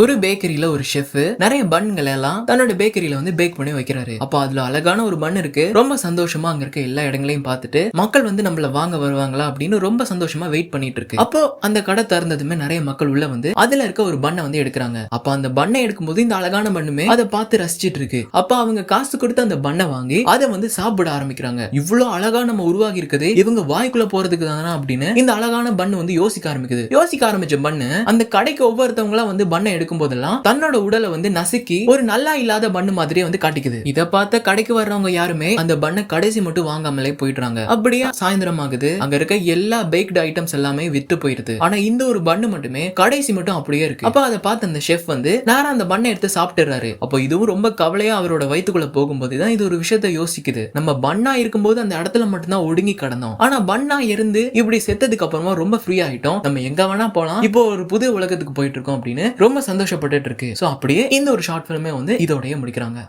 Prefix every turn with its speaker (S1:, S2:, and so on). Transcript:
S1: ஒரு பேக்கரியில ஒரு ஷெஃப் நிறைய பன்களை எல்லாம் தன்னோட பேக்கரியில வந்து பேக் பண்ணி வைக்கிறாரு. அப்போ அதுல அழகான ஒரு பன் இருக்கு. ரொம்ப சந்தோஷமா அங்க இருக்க எல்லா இடங்களையும் பார்த்துட்டு மக்கள் வந்து நம்மள வாங்க வருவாங்களா அப்படின்னு ரொம்ப சந்தோஷமா வெயிட் பண்ணிட்டு இருக்கு. அப்போ அந்த கடை திறந்ததுமே நிறைய மக்கள் உள்ள வந்து அதுல இருக்க ஒரு பண்ணை வந்து எடுக்கிறாங்க. அப்ப அந்த பண்ணை எடுக்கும்போது இந்த அழகான பண்ணுமே அதை பார்த்து ரசிச்சிட்டு இருக்கு. அப்ப அவங்க காசு கொடுத்து அந்த பண்ணை வாங்கி அதை வந்து சாப்பிட ஆரம்பிக்கிறாங்க. இவ்வளவு அழகா நம்ம உருவாகி இருக்குது இவங்க வாய்க்குள்ள போறதுக்கு தானா அப்படின்னு இந்த அழகான பண்ணு வந்து யோசிக்க ஆரம்பிக்குது. யோசிக்க ஆரம்பிச்ச பண்ணு அந்த கடைக்கு ஒவ்வொருத்தவங்களா வந்து பண்ணை இருக்கும் போதெல்லாம் தன்னோட உடலை வந்து நசுக்கி ஒரு நல்லா இல்லாத பண்ணு மாதிரியே வந்து காட்டிக்குது. இத பார்த்த கடைக்கு வர்றவங்க யாருமே அந்த பண்ணை கடைசி மட்டும் வாங்காமலே போயிடுறாங்க. அப்படியே சாயந்தரம் ஆகுது. அங்க இருக்க எல்லா பேக்டு ஐட்டம்ஸ் எல்லாமே வித்து போயிருது. ஆனா இந்த ஒரு பண்ணு மட்டுமே கடைசி மட்டும் அப்படியே இருக்கு. அப்ப அதை பார்த்து அந்த ஷெஃப் வந்து நேரா அந்த பண்ணை எடுத்து சாப்பிட்டுறாரு அப்போ இதுவும் ரொம்ப கவலையா அவரோட வயிற்றுக்குள்ள போகும்போது தான் இது ஒரு விஷயத்த யோசிக்குது. நம்ம பண்ணா இருக்கும்போது அந்த இடத்துல மட்டும்தான் ஒடுங்கி கிடந்தோம். ஆனா பண்ணா இருந்து இப்படி செத்ததுக்கு அப்புறமா ரொம்ப ஃப்ரீ ஆயிட்டோம். நம்ம எங்க வேணா போலாம். இப்போ ஒரு புது உலகத்துக்கு போயிட்டு இருக்கோம் அப்படின்னு ரொம்ப சந்தோஷப்பட்டுட்டு இருக்கு. சோ அப்படியே இந்த ஒரு ஷார்ட் ஃபிலிமே வந்து இதோடய முடிக்கிறாங்க.